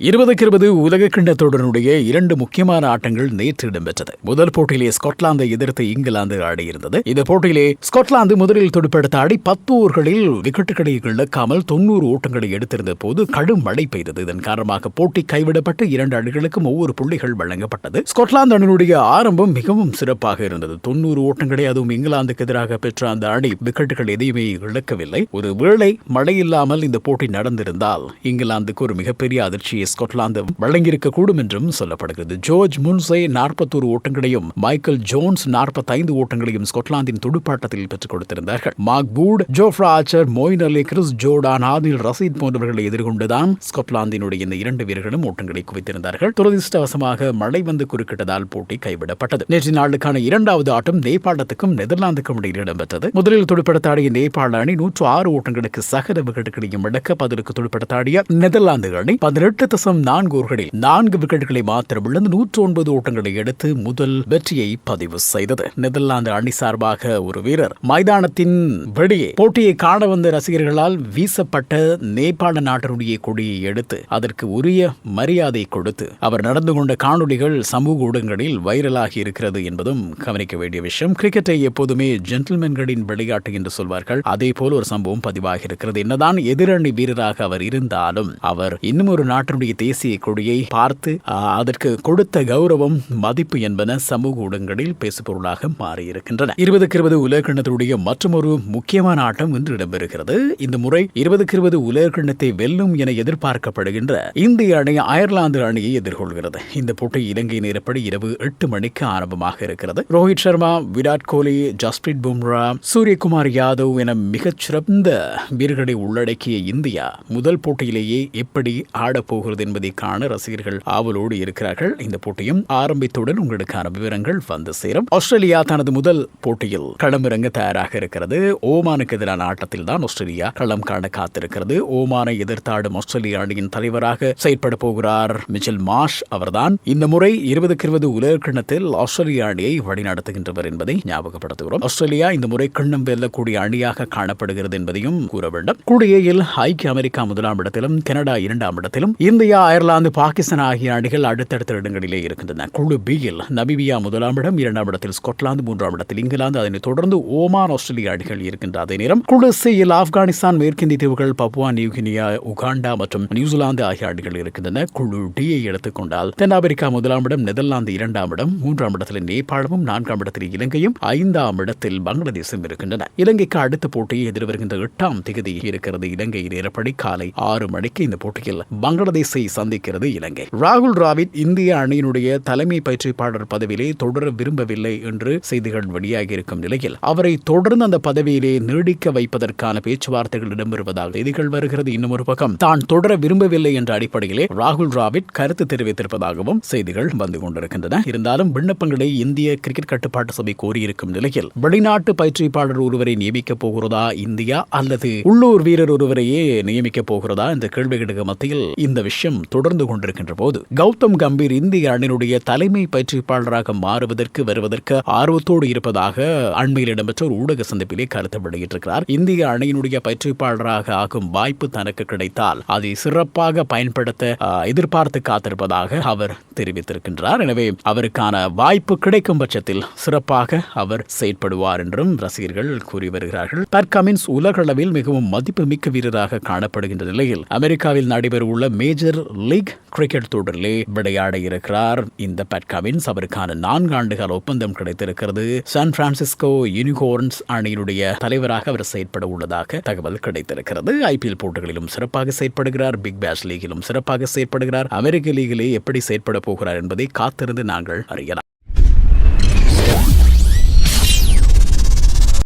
இருபதுக்கு இருபது உலக கிண்ணத்தொடருடைய இரண்டு முக்கியமான ஆட்டங்கள் நேற்று இடம்பெற்றது. முதல் போட்டியிலே ஸ்காட்லாந்தை எதிர்த்து இங்கிலாந்து ஆடியிருந்தது. இந்த போட்டியிலே ஸ்காட்லாந்து முதலில் துடுப்பெடுத்த ஆடி பத்து ஓவர்களில் விக்கெட்டுகளை இழக்காமல் தொன்னூறு ஓட்டங்களை எடுத்திருந்த போது கடும் மழை பெய்தது. இதன் காரணமாக போட்டி கைவிடப்பட்டு இரண்டு அணிகளுக்கும் ஒவ்வொரு புள்ளிகள் வழங்கப்பட்டது. ஸ்காட்லாந்து அணியினுடைய ஆரம்பம் மிகவும் சிறப்பாக இருந்தது. தொண்ணூறு ஓட்டங்களை அதுவும் இங்கிலாந்துக்கு எதிராக பெற்ற அந்த அணி விக்கெட்டுகள் எதையுமே இழக்கவில்லை. ஒரு வேளை மழை இல்லாமல் இந்த போட்டி நடந்திருந்தால் இங்கிலாந்துக்கு ஒரு மிகப்பெரிய அதிர்ச்சியை ஸ்காட்லாந்து வழங்கியிருக்க கூடும் என்றும் சொல்லப்படுகிறது. ஜோர்ஜ் முன்சே நாற்பத்தோரு ஓட்டங்களையும் மைக்கேல் ஜோன்ஸ் நாற்பத்தைந்து ஓட்டங்களையும் ஸ்காட்லாந்தின் துடுப்பாட்டத்தில் பெற்றுக் கொடுத்திருந்தார்கள். Mark Wood Jofra Archer Moeen Ali Chris Jordan Adil Rashid போன்றவர்களை எதிர்கொண்டுதான் ஸ்காட்லாந்தினுடைய இந்த இரண்டு வீரர்களும் ஓட்டங்களை குவித்திருந்தார்கள். துரதிருஷ்டவசமாக மழை வந்து குறுக்கிட்டதால் போட்டி கைவிடப்பட்டது. நேற்று நாளுக்கான இரண்டாவது ஆட்டம் நேபாளத்துக்கும் நெதர்லாந்துக்கும் இடையில் இடம்பெற்றது. முதலில் துடுப்படுத்தாடிய நேபாள அணி நூற்று ஆறு ஓட்டங்களுக்கு சகல விக்கெட்டுகளையும் இழக்க பதிலுக்கு துடுப்படுத்தாடிய நெதர்லாந்து அணி பதினெட்டு தசம் நான்கு ஓவர்களில் நான்கு விக்கெட்டுகளை மாத்திரம் இழந்து நூற்று ஒன்பது ஓட்டங்களை எடுத்து முதல் வெற்றியை பதிவு செய்தது. நெதர்லாந்து அணி சார்பாக ஒரு வீரர். மைதானத்தின் வெளியே போட்டியை காண வந்த ரசிகர்களால் வீசப்பட்ட நேபாள நாட்டினுடைய கொடியை எடுத்து அதற்கு உரிய மரியாதை கொடுத்து அவர் நடந்து கொண்ட காணொளிகள் சமூக ஊடகங்களில் வைரலாகி இருக்கிறது என்பதும் கவனிக்க வேண்டிய விஷயம். கிரிக்கெட்டை எப்போதுமே ஜென்டில்மேன்களின் விளையாட்டு என்று சொல்வார்கள். அதே போல் ஒரு சம்பவம் பதிவாகி இருக்கிறது என்னதான் எதிரணி வீரராக அவர் இருந்தாலும் அவர் இன்னும் ஒரு நாட்டினுடைய தேசிய கொடியை பார்த்து அதற்கு கொடுத்த கௌரவம் மதிப்பு என்பன சமூக ஊடகங்களில் பேசுபொருளாக மாறியிருக்கின்றன. இருபதுக்கு இருபது உலகக்கிண்ணத்துடைய மற்றொரு முக்கியமான ஆட்டம் இன்று இடம்பெறுகிறது. இந்த முறை இருபதுக்கு இருபது உலகக்கிண்ணத்தை வெல்லும் என எதிர்பார்க்கப்படுகின்ற இந்திய அணி அயர்லாந்து அணியை எதிர்கொள்கிறது. இந்த போட்டி இலங்கை நேரப்படி இரவு எட்டு மணிக்கு ஆரம்பமாக இருக்கிறது. ரோஹித் சர்மா விராட் கோலி ஜஸ்பிரீத் பும்ரா சூரியகுமார் யாதவ் என மிகச்சிறந்த வீரர்களை உள்ளடக்கிய இந்தியா முதல் போட்டியிலேயே எப்படி ஆடப்போகிறது போகிறது என்பதை காண ரசிகர்கள் ஆவலோடு இருக்கிறார்கள். இந்த போட்டியும் ஆரம்பித்துடன் உங்களுக்கான விவரங்கள் வந்து சேரும். ஆஸ்திரேலியா தனது முதல் போட்டியில் களமிறங்க தயாராக இருக்கிறது. ஓமானுக்கு எதிரான ஆட்டத்தில் தான் ஆஸ்திரேலியா களம் காண காத்திருக்கிறது. ஓமானை எதிர்த்தாடும் ஆஸ்திரேலிய அணியின் தலைவராக செயற்பட போகிறார் மிச்சல் மாஷ் அவர்தான். இந்த முறை இருபதுக்கு இருபது உலகக்கிண்ணத்தில் ஆஸ்திரேலிய அணியை வழிநடத்துகின்றவர் என்பதை ஞாபகப்படுத்துகிறோம். ஆஸ்திரேலியா இந்த முறை கிண்ணம் வெல்லக்கூடிய அணியாக காணப்படுகிறது என்பதையும் கூற வேண்டும். கூடியில் ஐக்கிய அமெரிக்கா முதலாம் இடத்திலும் கனடா இரண்டாம் இடத்திலும். இந்த இந்தியா அயர்லாந்து பாகிஸ்தான் ஆகிய நாடுகள் அடுத்தடுத்த இடங்களிலே இருக்கின்றன. குழு பியில் நபிபியா முதலாம் இடம் இரண்டாம் இடத்தில் ஸ்காட்லாந்து மூன்றாம் இடத்தில் இங்கிலாந்து அதனைத் தொடர்ந்து ஓமான் ஆஸ்திரேலிய அணிகள் இருக்கின்ற அதே நேரம். குழு சியில் ஆப்கானிஸ்தான் மேற்கிந்திய தீவுகள் பப்புவா நியூகினியா உகாண்டா மற்றும் நியூசிலாந்து ஆகிய நாடுகள் இருக்கின்றன. குழு டியை எடுத்துக்கொண்டால் தென்னாப்பிரிக்கா முதலாம் இடம் நெதர்லாந்து இரண்டாம் இடம் மூன்றாம் இடத்தில் நேபாளமும் நான்காம் இடத்தில் இலங்கையும் ஐந்தாம் இடத்தில் பங்களாதேசும் இருக்கின்றன. இலங்கைக்கு அடுத்த போட்டியை எதிர்வருகின்ற எட்டாம் தேதி இருக்கிறது. இலங்கை நேரப்படி காலை ஆறு மணிக்கு இந்த போட்டியில் பங்களாதேஷை சந்திக்கிறது இலங்கை. ராகுல் டிராவிட் இந்திய அணியினுடைய தலைமை பயிற்சிப்பாளர் பதவியிலே தொடர விரும்பவில்லை என்று செய்திகள் வெளியாகி இருக்கும் நிலையில் அவரை தொடர்ந்து அந்த பதவியிலே நீடிக்க வைப்பதற்கான பேச்சுவார்த்தைகள் இடம்பெறுவதாக செய்திகள் வருகிறது. இன்னும் ஒரு பக்கம் தான் தொடர விரும்பவில்லை என்ற அடிப்படையிலே ராகுல் டிராவிட் கருத்து தெரிவித்திருப்பதாகவும் செய்திகள் வந்து கொண்டிருக்கின்றன. இருந்தாலும் விண்ணப்பங்களை இந்திய கிரிக்கெட் கட்டுப்பாட்டு சபை கோரியிருக்கும் நிலையில் வெளிநாட்டு பயிற்சிப்பாளர் ஒருவரை நியமிக்கப் போகிறதா இந்தியா அல்லது உள்ளூர் வீரர் ஒருவரையே நியமிக்கப் போகிறதா? இந்த கேள்விகளுக்கு மத்தியில் இந்த விஷயம் தொடர்ந்து கொண்டிருக்கின்ற போது கௌதம் கம்பீர் இந்திய அணியினுடைய தலைமை பயிற்சிப்பாளராக மாறுவதற்கு வருவதற்கு ஆர்வத்தோடு இருப்பதாக அண்மையில் இடம்பெற்ற ஒரு ஊடக சந்திப்பிலே கருத்து வெளியிட்டிருக்கிறார். இந்திய அணியினுடைய பயிற்சிப்பாளராக ஆகும் வாய்ப்பு தனக்கு கிடைத்தால் அதை சிறப்பாக பயன்படுத்த எதிர்பார்த்து காத்திருப்பதாக அவர் தெரிவித்திருக்கின்றார். எனவே அவருக்கான வாய்ப்பு கிடைக்கும் பட்சத்தில் சிறப்பாக அவர் செயற்படுவார் என்றும் ரசிகர்கள் கூறி வருகிறார்கள். பர்கமின்ஸ் உலகளவில் மிகவும் மதிப்புமிக்க வீரராக காணப்படுகின்ற நிலையில் அமெரிக்காவில் நடைபெறவுள்ள மேஜர் லீக் கிரிக்கெட் தொடரிலே விளையாட இருக்கிறார். இந்த பட்காவின்ஸ் அவருக்கான நான்கு ஆண்டுகால ஒப்பந்தம் கிடைத்திருக்கிறது. சான் பிரான்சிஸ்கோ யூனிகோர்ன்ஸ் அணியினுடைய தலைவராக அவர் செயற்பட உள்ளதாக தகவல் கிடைத்திருக்கிறது. ஐபிஎல் போட்டிகளிலும் சிறப்பாக செயற்படுகிறார். பிக் பேஷ் லீகிலும் சிறப்பாக செயற்படுகிறார். அமெரிக்க லீகிலே எப்படி செயற்பட போகிறார் என்பதை காத்திருந்து நாங்கள் அறியலாம்.